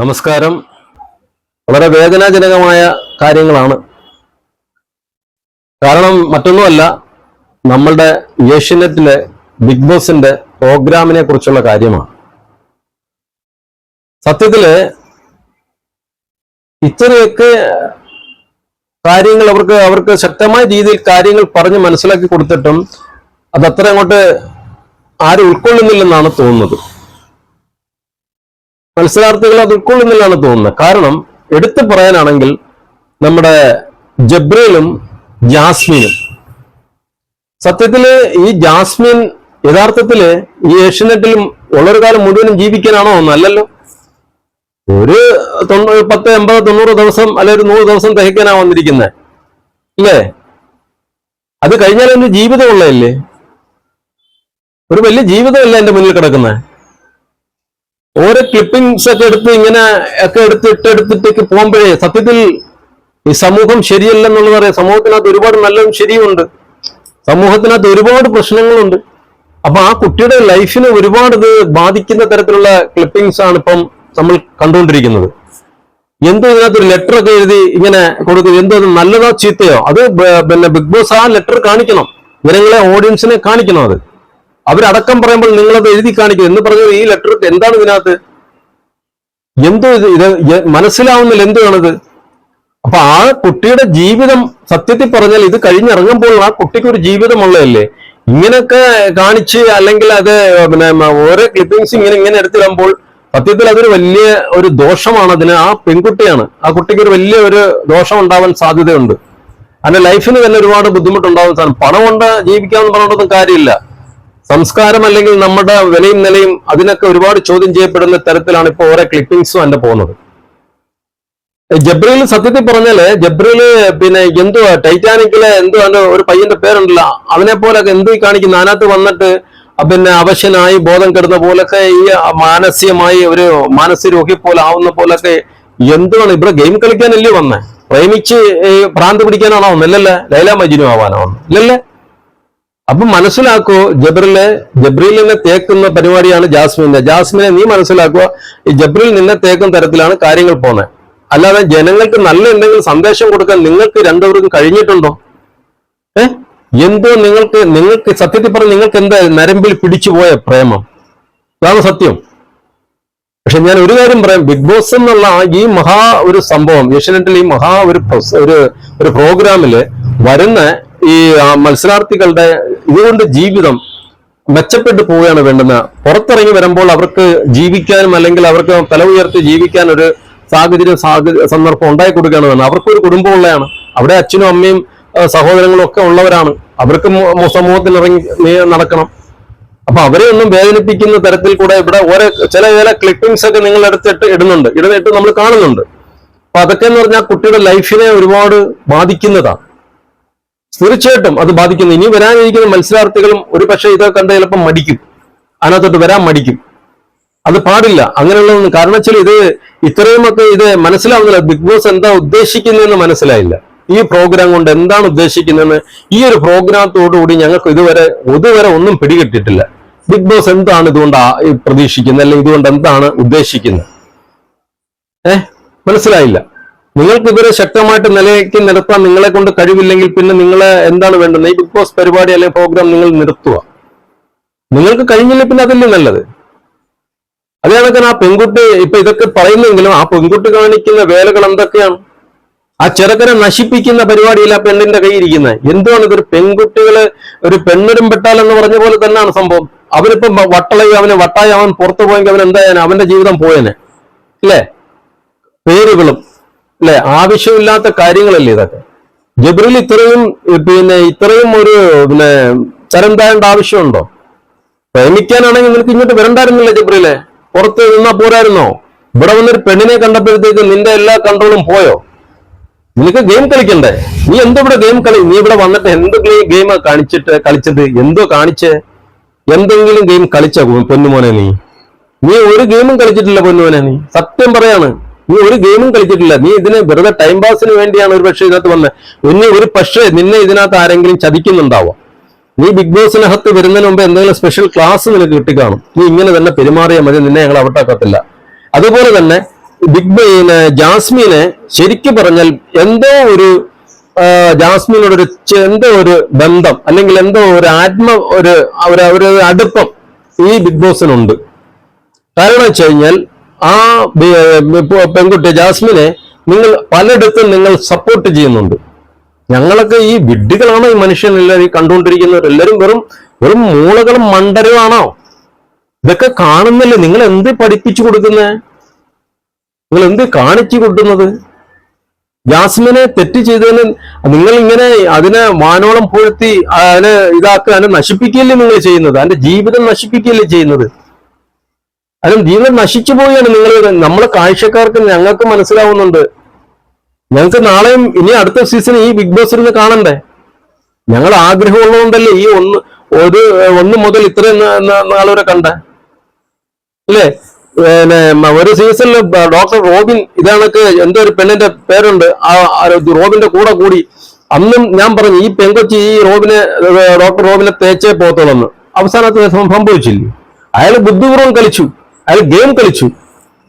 നമസ്കാരം. വളരെ വേദനാജനകമായ കാര്യങ്ങളാണ്. കാരണം മറ്റൊന്നുമല്ല നമ്മളുടെ ഏഷ്യനെറ്റിലെ ബിഗ് ബോസിന്റെ പ്രോഗ്രാമിനെ കുറിച്ചുള്ള കാര്യമാണ്. സത്യത്തിൽ ഇത്രയൊക്കെ കാര്യങ്ങൾ അവർക്ക് അവർക്ക് ശക്തമായ രീതിയിൽ കാര്യങ്ങൾ പറഞ്ഞ് മനസ്സിലാക്കി കൊടുത്തിട്ടും അത് അത്ര അങ്ങോട്ട് ആരും ഉൾക്കൊള്ളുന്നില്ലെന്നാണ് തോന്നുന്നത്. മത്സരാർത്ഥികൾ അത് ഉൾക്കൊള്ളുന്നില്ലാണ് തോന്നുന്നത് കാരണം എടുത്തു പറയാനാണെങ്കിൽ നമ്മുടെ ജബ്രയിലും ജാസ്മിനും. സത്യത്തിൽ ഈ ജാസ്മിൻ യഥാർത്ഥത്തിൽ ഈ ഏഷ്യനെറ്റിലും ഉള്ളൊരു കാലം മുഴുവനും ജീവിക്കാനാണോ ഒന്നല്ലല്ലോ ഒരു തൊണ്ണൂറ് പത്ത് എൺപത് തൊണ്ണൂറ് ദിവസം അല്ലെ ഒരു നൂറ് ദിവസം തികയ്ക്കാനാ വന്നിരിക്കുന്നത് അല്ലേ അത് കഴിഞ്ഞാൽ എന്റെ ജീവിതമുള്ളതല്ലേ ഒരു വലിയ ജീവിതമല്ല എന്റെ മുന്നിൽ കിടക്കുന്നത് ഓരോ ക്ലിപ്പിംഗ്സ് ഒക്കെ എടുത്ത് ഇങ്ങനെ ഒക്കെ എടുത്ത് ഇട്ടെടുത്തിട്ടേക്ക് പോകുമ്പോഴേ സത്യത്തിൽ ഈ സമൂഹം ശരിയല്ലെന്നുള്ളത് പറയാം സമൂഹത്തിനകത്ത് ഒരുപാട് നല്ലതും ശരിയുമുണ്ട് സമൂഹത്തിനകത്ത് ഒരുപാട് പ്രശ്നങ്ങളുണ്ട്. അപ്പൊ ആ കുട്ടിയുടെ ലൈഫിനെ ഒരുപാട് ഇത് ബാധിക്കുന്ന തരത്തിലുള്ള ക്ലിപ്പിംഗ്സ് ആണ് ഇപ്പം നമ്മൾ കണ്ടുകൊണ്ടിരിക്കുന്നത്. എന്തോ ഇതിനകത്ത് ഒരു ലെറ്റർ ഒക്കെ എഴുതി ഇങ്ങനെ കൊടുക്കും. എന്തോ അത് നല്ലതോ ചീത്തയോ? അത് പിന്നെ ബിഗ് ബോസ് ആ ലെറ്റർ കാണിക്കണം. ജനങ്ങളെ ഓഡിയൻസിനെ കാണിക്കണം അത്. അവരടക്കം പറയുമ്പോൾ നിങ്ങളത് എഴുതി കാണിക്കും. എന്ന് പറഞ്ഞത് ഈ ലെറ്റർ എന്താണ് ഇതിനകത്ത്? എന്തോ ഇത് ഇത് മനസ്സിലാവുന്നില്ല എന്തുവാണത്? അപ്പൊ ആ കുട്ടിയുടെ ജീവിതം സത്യത്തിൽ പറഞ്ഞാൽ ഇത് കഴിഞ്ഞിറങ്ങുമ്പോൾ ആ കുട്ടിക്ക് ഒരു ജീവിതമുള്ളതല്ലേ? ഇങ്ങനെയൊക്കെ കാണിച്ച് അല്ലെങ്കിൽ അത് പിന്നെ ഓരോ ക്ലിപ്പിംഗ്സ് ഇങ്ങനെ ഇങ്ങനെ എടുത്തിടുമ്പോൾ സത്യത്തിൽ അതൊരു വലിയ ഒരു ദോഷമാണ് അതിന്. ആ പെൺകുട്ടിയാണ്. ആ കുട്ടിക്ക് ഒരു വലിയ ഒരു ദോഷം ഉണ്ടാവാൻ സാധ്യതയുണ്ട്. അതിന്റെ ലൈഫിന് തന്നെ ഒരുപാട് ബുദ്ധിമുട്ടുണ്ടാവുന്ന സാധനം. പണം കൊണ്ട് ജീവിക്കാമെന്ന് പറഞ്ഞിട്ടൊന്നും കാര്യമില്ല. സംസ്കാരം അല്ലെങ്കിൽ നമ്മുടെ വിലയും നിലയും അതിനൊക്കെ ഒരുപാട് ചോദ്യം ചെയ്യപ്പെടുന്ന തരത്തിലാണ് ഇപ്പോൾ ഓരോ ക്ലിപ്പിംഗ്സും എന്റെ പോകുന്നത്. ജബ്രീൽ സത്യത്തിൽ പറഞ്ഞാൽ ജബ്രീൽ പിന്നെ എന്തുവാ ടൈറ്റാനിക്കിലെ എന്തോ അതിന്റെ ഒരു പയ്യന്റെ പേരുണ്ടല്ലോ അവനെ പോലെ എന്തോ ഈ കാണിക്കുന്ന? അതിനകത്ത് വന്നിട്ട് പിന്നെ അവശനായി ബോധം കെടുന്ന പോലൊക്കെ ഈ മാനസികമായി ഒരു മാനസിക രോഗി പോലെ ആവുന്ന പോലൊക്കെ എന്തുവാണ്? ഇവിടെ ഗെയിം കളിക്കാനല്ലേ വന്നേ? പ്രേമിച്ച് ഭ്രാന്ത് പിടിക്കാനാണോ ഒന്നല്ലല്ലേ ലൈല മജിനു ആവാനാണോ ഇല്ലല്ലേ? അപ്പൊ മനസ്സിലാക്കോ ജബ്രിലെ ജബ്രീൽ നിന്നെ തേക്കുന്ന പരിപാടിയാണ് ജാസ്മിന്റെ ജാസ്മിനെ നീ മനസ്സിലാക്കുക ഈ ജബ്രിൽ നിന്നെ തേക്കും തരത്തിലാണ് കാര്യങ്ങൾ പോകുന്നത്. അല്ലാതെ ജനങ്ങൾക്ക് നല്ല എന്തെങ്കിലും സന്ദേശം കൊടുക്കാൻ നിങ്ങൾക്ക് രണ്ടുപേർക്കും കഴിഞ്ഞിട്ടുണ്ടോ? ഏ? എന്തോ നിങ്ങൾക്ക് നിങ്ങൾക്ക് സത്യത്തിൽ പറഞ്ഞ നിങ്ങൾക്ക് എന്താ നരമ്പിൽ പിടിച്ചുപോയ പ്രേമം? അതാണ് സത്യം. പക്ഷെ ഞാൻ ഒരു കാര്യം പറയാം ബിഗ് ബോസ് എന്നുള്ള ഈ മഹാ ഒരു സംഭവം ഏഷ്യനെറ്റിൽ ഈ മഹാ ഒരു ഒരു ഒരു പ്രോഗ്രാമിൽ വരുന്ന ഈ മത്സരാർത്ഥികളുടെ ഇതുകൊണ്ട് ജീവിതം മെച്ചപ്പെട്ടു പോവുകയാണ് വേണ്ടുന്ന. പുറത്തിറങ്ങി വരുമ്പോൾ അവർക്ക് ജീവിക്കാനും അല്ലെങ്കിൽ അവർക്ക് തല ഉയർത്തി ജീവിക്കാൻ ഒരു സാഹചര്യം സന്ദർഭം ഉണ്ടായി കൊടുക്കുകയാണ് വേണ്ടത്. അവർക്കൊരു കുടുംബമുള്ളതാണ് അവിടെ അച്ഛനും അമ്മയും സഹോദരങ്ങളും ഒക്കെ ഉള്ളവരാണ്. അവർക്ക് സമൂഹത്തിൽ ഇറങ്ങി നടക്കണം. അപ്പൊ അവരെ ഒന്നും വേദനിപ്പിക്കുന്ന തരത്തിൽ കൂടെ ഇവിടെ ഓരോ ചില ചില ക്ലിപ്പിംഗ്സ് ഒക്കെ നിങ്ങൾ എടുത്തിട്ട് ഇടുന്നുണ്ട്. ഇടുന്നിട്ട് നമ്മൾ കാണുന്നുണ്ട്. അപ്പൊ അതൊക്കെ എന്ന് പറഞ്ഞാൽ കുട്ടിയുടെ ലൈഫിനെ ഒരുപാട് ബാധിക്കുന്നതാണ്. തീർച്ചയായിട്ടും അത് ബാധിക്കുന്നു. ഇനി വരാനിരിക്കുന്ന മത്സരാർത്ഥികളും ഒരു പക്ഷേ ഇതൊക്കെ കണ്ട് ചിലപ്പോൾ മടിക്കും. അതിനകത്തോട്ട് വരാൻ മടിക്കും. അത് പാടില്ല. അങ്ങനെയുള്ളതൊന്നും കാരണം വെച്ചാൽ ഇത് ഇത്രയുമൊക്കെ ഇത് മനസ്സിലാവുന്നില്ല. ബിഗ് ബോസ് എന്താ ഉദ്ദേശിക്കുന്നതെന്ന് മനസ്സിലായില്ല. ഈ പ്രോഗ്രാം കൊണ്ട് എന്താണ് ഉദ്ദേശിക്കുന്നതെന്ന് ഈ ഒരു പ്രോഗ്രാമത്തോടുകൂടി ഞങ്ങൾക്ക് ഇതുവരെ ഇതുവരെ ഒന്നും പിടികിട്ടിട്ടില്ല. ബിഗ് ബോസ് എന്താണ് ഇതുകൊണ്ട് പ്രതീക്ഷിക്കുന്നത്? അല്ലെങ്കിൽ ഇതുകൊണ്ട് എന്താണ് ഉദ്ദേശിക്കുന്നത്? ഏഹ് മനസ്സിലായില്ല. നിങ്ങൾക്ക് ഇവരെ ശക്തമായിട്ട് നിലയ്ക്ക് നിർത്താൻ നിങ്ങളെ കൊണ്ട് കഴിവില്ലെങ്കിൽ പിന്നെ നിങ്ങളെ എന്താണ് വേണ്ടത്? ഈ ബിഗ് ബോസ് പരിപാടി അല്ലെങ്കിൽ പ്രോഗ്രാം നിങ്ങൾ നിർത്തുക. നിങ്ങൾക്ക് കഴിഞ്ഞില്ല പിന്നെ അതല്ലേ നല്ലത്? അതേ കണക്കിന് ആ പെൺകുട്ടി ഇപ്പൊ ഇതൊക്കെ പറയുന്നെങ്കിലും ആ പെൺകുട്ടി കാണിക്കുന്ന വേലകൾ എന്തൊക്കെയാണ്? ആ ചെറുക്കനെ നശിപ്പിക്കുന്ന പരിപാടിയിൽ ആ പെണ്ണിന്റെ കൈ ഇരിക്കുന്നത് എന്തുവാണ് ഇതൊരു പെൺകുട്ടികൾ ഒരു പെണ്ണുരും പെട്ടാൽ എന്ന് പറഞ്ഞ പോലെ തന്നെയാണ് സംഭവം. അവനിപ്പം വട്ടളയും അവന് വട്ടായി അവൻ പുറത്തു പോയെങ്കിൽ അവൻ എന്തായാലും അവന്റെ ജീവിതം പോയേനെ. അല്ലേ പേരുകളും അല്ലെ? ആവശ്യമില്ലാത്ത കാര്യങ്ങളല്ലേ ഇതൊക്കെ? ജബ്രിൽ ഇത്രയും പിന്നെ ഇത്രയും ഒരു പിന്നെ തരം താഴേണ്ട ആവശ്യമുണ്ടോ? പ്രേമിക്കാനാണെങ്കിൽ നിനക്ക് ഇങ്ങോട്ട് വരണ്ടായിരുന്നില്ല ജബ്രിലെ പുറത്ത് നിന്നാ പോരായിരുന്നോ? ഇവിടെ വന്നൊരു പെണ്ണിനെ കണ്ടപ്പോഴത്തേക്ക് നിന്റെ എല്ലാ കൺട്രോളും പോയോ? നിനക്ക് ഗെയിം കളിക്കണ്ടേ? നീ എന്തോ ഇവിടെ ഗെയിം കളി? നീ ഇവിടെ വന്നിട്ട് എന്ത് ഗെയിം കളിച്ചിട്ട് കളിച്ചത്? എന്തോ കാണിച്ചേ? എന്തെങ്കിലും ഗെയിം കളിച്ചോ പൊന്നുമോനെ നീ? നീ ഒരു ഗെയിമും കളിച്ചിട്ടില്ല പൊന്നുമോനെ നീ? സത്യം പറയാണ്. നീ ഒരു ഗെയിമും കളിച്ചിട്ടില്ല. നീ ഇതിന് വെറുതെ ടൈം പാസിന് വേണ്ടിയാണ് ഒരു പക്ഷേ ഇതിനകത്ത് വന്നത് പിന്നെ ഒരു പക്ഷേ നിന്നെ ഇതിനകത്ത് ആരെങ്കിലും ചതിക്കുന്നുണ്ടാവാം. നീ ബിഗ് ബോസിനകത്ത് വരുന്നതിന് മുമ്പ് എന്തെങ്കിലും സ്പെഷ്യൽ ക്ലാസ് നിനക്ക് കിട്ടിക്കാണും. നീ ഇങ്ങനെ തന്നെ പെരുമാറിയാൽ മതി. നിന്നെ ഞങ്ങൾ അവിട്ടാക്കത്തില്ല. അതുപോലെ തന്നെ ബിഗ് ബൈന് ജാസ്മിനെ ശരിക്കും പറഞ്ഞാൽ എന്തോ ഒരു ജാസ്മിനോട് ഒരു എന്തോ ഒരു ബന്ധം അല്ലെങ്കിൽ എന്തോ ഒരു ആത്മ ഒരു ഒരു അടുപ്പം ഈ ബിഗ് ബോസിനുണ്ട് കാരണം വെച്ച് കഴിഞ്ഞാൽ ആ പെൺകുട്ടി ജാസ്മിനെ നിങ്ങൾ പലയിടത്തും നിങ്ങൾ സപ്പോർട്ട് ചെയ്യുന്നുണ്ട്. ഞങ്ങളൊക്കെ ഈ വിഡ്ഢികളാണോ ഈ മനുഷ്യനെല്ലാവരും കണ്ടുകൊണ്ടിരിക്കുന്നവർ. എല്ലാവരും വെറും വെറും മൂളകളും മണ്ടരുമാണോ? ഇതൊക്കെ കാണുന്നില്ലേ നിങ്ങൾ എന്ത് പഠിപ്പിച്ചു കൊടുക്കുന്നേ? നിങ്ങൾ എന്ത് കാണിച്ചു കൊടുക്കുന്നത്? ജാസ്മിനെ തെറ്റ് ചെയ്തതിന് നിങ്ങൾ ഇങ്ങനെ അതിനെ വാനോളം പുഴത്തി അതിനെ ഇതാക്കുക അതിനെ നശിപ്പിക്കുകയല്ലേ നിങ്ങൾ ചെയ്യുന്നത്? അതിന്റെ ജീവിതം നശിപ്പിക്കുകയല്ലേ ചെയ്യുന്നത്? അതിന് ജീവിതം നശിച്ചു പോവുകയാണ് നിങ്ങൾ നമ്മളെ കാഴ്ചക്കാർക്ക് ഞങ്ങൾക്ക് മനസ്സിലാവുന്നുണ്ട്. ഞങ്ങൾക്ക് നാളെയും ഇനി അടുത്ത സീസൺ ഈ ബിഗ് ബോസ് ഇരുന്ന് കാണണ്ടേ? ഞങ്ങൾ ആഗ്രഹമുള്ളതുകൊണ്ടല്ലേ ഈ ഒന്ന് ഒരു ഒന്ന് മുതൽ ഇത്രയും നാളവരെ കണ്ട? അല്ലേ? പിന്നെ ഒരു സീസണിൽ ഡോക്ടർ റോബിൻ ഇതാണൊക്കെ എന്തോ ഒരു പെണ്ണിന്റെ പേരുണ്ട്. ആ റോബിന്റെ കൂടെ കൂടി. അന്നും ഞാൻ പറഞ്ഞു ഈ പെങ്കൊച്ചി ഈ റോബിനെ ഡോക്ടർ റോബിനെ തേച്ചേ പോത്തോളന്ന് അവസാനത്തെ സംഭവിച്ചില്ലേ? അയാൾ ബുദ്ധിപൂർവം കളിച്ചു. അയാൾ ഗെയിം കളിച്ചു.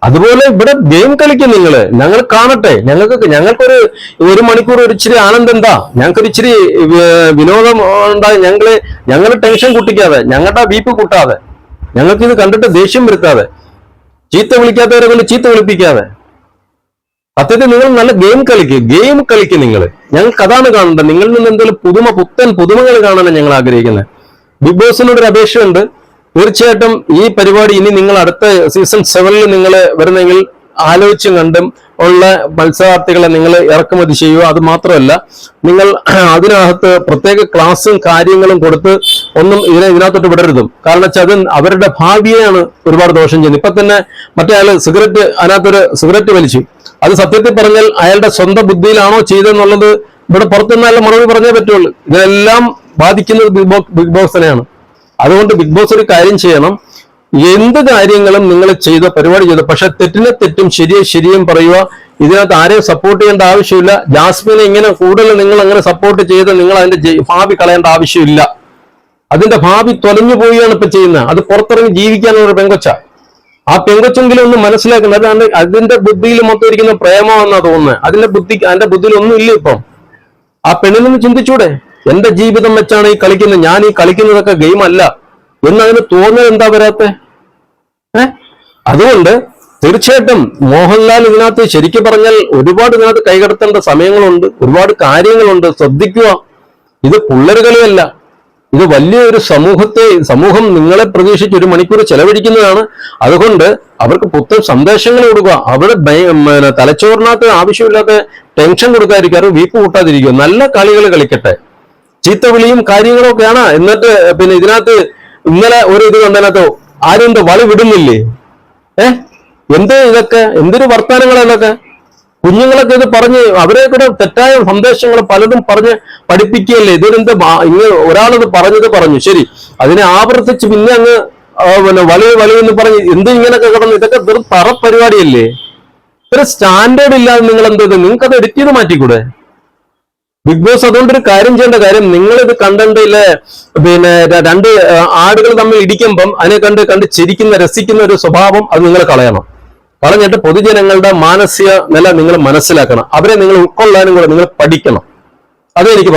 അതുപോലെ ഇവിടെ ഗെയിം കളിക്കും നിങ്ങൾ ഞങ്ങൾ കാണട്ടെ. ഞങ്ങൾക്ക് ഞങ്ങൾക്കൊരു ഒരു മണിക്കൂർ ഒരു ഇച്ചിരി ആനന്ദം എന്താ ഞങ്ങൾക്കൊരു ഇച്ചിരി വിനോദം ഉണ്ടായി. ഞങ്ങൾ ഞങ്ങൾ ടെൻഷൻ കൂട്ടിക്കാതെ ഞങ്ങളുടെ വീപ്പ് കൂട്ടാതെ ഞങ്ങൾക്ക് ഇത് കണ്ടിട്ട് ദേഷ്യം വരുത്താതെ ചീത്ത വിളിക്കാത്തവരെ കൊണ്ട് ചീത്ത വിളിപ്പിക്കാതെ. സത്യത്തിൽ നിങ്ങൾ നല്ല ഗെയിം കളിക്കുക ഗെയിം കളിക്കുക നിങ്ങൾ ഞങ്ങൾക്ക് അതാണ് കാണേണ്ടത്. നിങ്ങളിൽ നിന്ന് എന്തെങ്കിലും പുതുമ പുത്തൻ പുതുമകൾ കാണാനാണ് ഞങ്ങൾ ആഗ്രഹിക്കുന്നത്. ബിഗ് ബോസിനോട് ഒരു അപേക്ഷയുണ്ട്. തീർച്ചയായിട്ടും ഈ പരിപാടി ഇനി നിങ്ങൾ അടുത്ത സീസൺ സെവനിൽ നിങ്ങൾ വരുന്നെങ്കിൽ ആലോചിച്ചും കണ്ടും ഉള്ള മത്സരാർത്ഥികളെ നിങ്ങൾ ഇറക്കുമതി ചെയ്യുക. അത് മാത്രമല്ല നിങ്ങൾ അതിനകത്ത് പ്രത്യേക ക്ലാസ്സും കാര്യങ്ങളും കൊടുത്ത് ഒന്നും ഇതിനെ ഇതിനകത്തോട്ട് വിടരുതും. കാരണം വെച്ചാൽ അത് അവരുടെ ഭാവിയെയാണ് ഒരുപാട് ദോഷം ചെയ്യുന്നത്. ഇപ്പൊ തന്നെ മറ്റേ അയാൾ സിഗരറ്റ് അതിനകത്തൊരു സിഗരറ്റ് വലിച്ചു. അത് സത്യത്തിൽ പറഞ്ഞാൽ അയാളുടെ സ്വന്തം ബുദ്ധിയിലാണോ ചെയ്തെന്നുള്ളത് ഇവിടെ പുറത്തുനിന്നല്ല മറുപടി പറഞ്ഞേ പറ്റുള്ളൂ. ഇതെല്ലാം ബാധിക്കുന്നത് ബിഗ് ബോസ് ബിഗ് ബോസിനെയാണ് അതുകൊണ്ട് ബിഗ് ബോസ് ഒരു കാര്യം ചെയ്യണം. എന്ത് കാര്യങ്ങളും നിങ്ങൾ ചെയ്ത പരിപാടി ചെയ്ത പക്ഷെ തെറ്റിനെ തെറ്റും ശരിയെ ശരിയും പറയുക. ഇതിനകത്ത് ആരെയും സപ്പോർട്ട് ചെയ്യേണ്ട ആവശ്യമില്ല. ജാസ്മിനെ ഇങ്ങനെ കൂടുതൽ നിങ്ങൾ അങ്ങനെ സപ്പോർട്ട് ചെയ്ത് നിങ്ങൾ അതിന്റെ ഭാവി കളയേണ്ട ആവശ്യമില്ല. അതിന്റെ ഭാവി തൊലഞ്ഞു പോവുകയാണ് ഇപ്പൊ ചെയ്യുന്നത്. അത് പുറത്തിറങ്ങി ജീവിക്കാനുള്ള ഒരു പെങ്കൊച്ച. ആ പെങ്കൊച്ചെങ്കിലും ഒന്ന് മനസ്സിലാക്കുന്നത് അതാണ് അതിന്റെ ബുദ്ധിയിൽ മൊത്തം ഇരിക്കുന്ന പ്രേമമെന്നാ തോന്നുന്നത്. അതിന്റെ ബുദ്ധി അതിന്റെ ബുദ്ധിയിൽ ഒന്നും ഇല്ല ഇപ്പം. ആ പെണ്ണിനൊന്ന് ചിന്തിച്ചൂടെ? എന്റെ ജീവിതം വെച്ചാണ് ഈ കളിക്കുന്നത്. ഞാൻ ഈ കളിക്കുന്നതൊക്കെ ഗെയിം അല്ല. എന്നതിന് തോന്നുന്നത് എന്താ വരാത്തെ? അതുകൊണ്ട് തീർച്ചയായിട്ടും മോഹൻലാൽ ഇതിനകത്ത് ശരിക്കും പറഞ്ഞാൽ ഒരുപാട് ഇതിനകത്ത് കൈകടത്തേണ്ട സമയങ്ങളുണ്ട്. ഒരുപാട് കാര്യങ്ങളുണ്ട്. ശ്രദ്ധിക്കുക. ഇത് പുള്ളരുകളിയല്ല ഇത് വലിയൊരു സമൂഹത്തെ സമൂഹം നിങ്ങളെ പ്രതീക്ഷിച്ച് ഒരു മണിക്കൂർ ചെലവഴിക്കുന്നതാണ്. അതുകൊണ്ട് അവർക്ക് പുത്തൻ സന്ദേശങ്ങൾ കൊടുക്കുക. അവരുടെ തലച്ചോറിനകത്ത് ആവശ്യമില്ലാത്ത ടെൻഷൻ കൊടുക്കാതിരിക്കുക വീപ്പ് കൂട്ടാതിരിക്കുക. നല്ല കളികൾ കളിക്കട്ടെ. ചീത്ത വിളിയും കാര്യങ്ങളും ഒക്കെയാണ് എന്നിട്ട് പിന്നെ ഇതിനകത്ത് ഇന്നലെ ഒരു ഇത് കണ്ടതിനകത്ത് ആരും എന്താ വളി വിടുന്നില്ലേ? ഏ? എന്ത് ഇതൊക്കെ? എന്തൊരു വർത്താനങ്ങളാ ഇതൊക്കെ? കുഞ്ഞുങ്ങളൊക്കെ ഇത് പറഞ്ഞ് അവരെ കൂടെ തെറ്റായ സന്ദേശങ്ങൾ പലതും പറഞ്ഞ് പഠിപ്പിക്കുകയല്ലേ? ഇതിനെന്ത് ഇങ്ങനെ ഒരാളത് പറഞ്ഞത് പറഞ്ഞു. ശരി. അതിനെ ആവർത്തിച്ച് പിന്നെ അങ്ങ് പിന്നെ വലിയ വലിയ എന്ന് പറഞ്ഞ് എന്ത് ഇങ്ങനെയൊക്കെ കിടന്നു ഇതൊക്കെ വെറും തറ പരിപാടിയല്ലേ? ഇത്ര സ്റ്റാൻഡേർഡ് ഇല്ലാതെ നിങ്ങൾ എന്ത് ചെയ്തു നിങ്ങൾക്ക് അത് എഡിറ്റ് ചെയ്ത് മാറ്റിക്കൂടെ? ബിഗ് ബോസ് അതുകൊണ്ട് ഒരു കാര്യം ചെയ്യേണ്ട കാര്യം നിങ്ങൾ ഇത് കണ്ടതിലെ പിന്നെ രണ്ട് ആടുകൾ തമ്മിൽ ഇടിക്കുമ്പം അതിനെ കണ്ട് കണ്ട് ചിരിക്കുന്ന രസിക്കുന്ന ഒരു സ്വഭാവം അത് നിങ്ങൾ കളയണം. കളഞ്ഞിട്ട് പൊതുജനങ്ങളുടെ മാനസിക നില നിങ്ങൾ മനസ്സിലാക്കണം. അവരെ നിങ്ങൾ ഉൾക്കൊള്ളാനും കൂടെ നിങ്ങൾ പഠിക്കണം. അതേ എനിക്ക്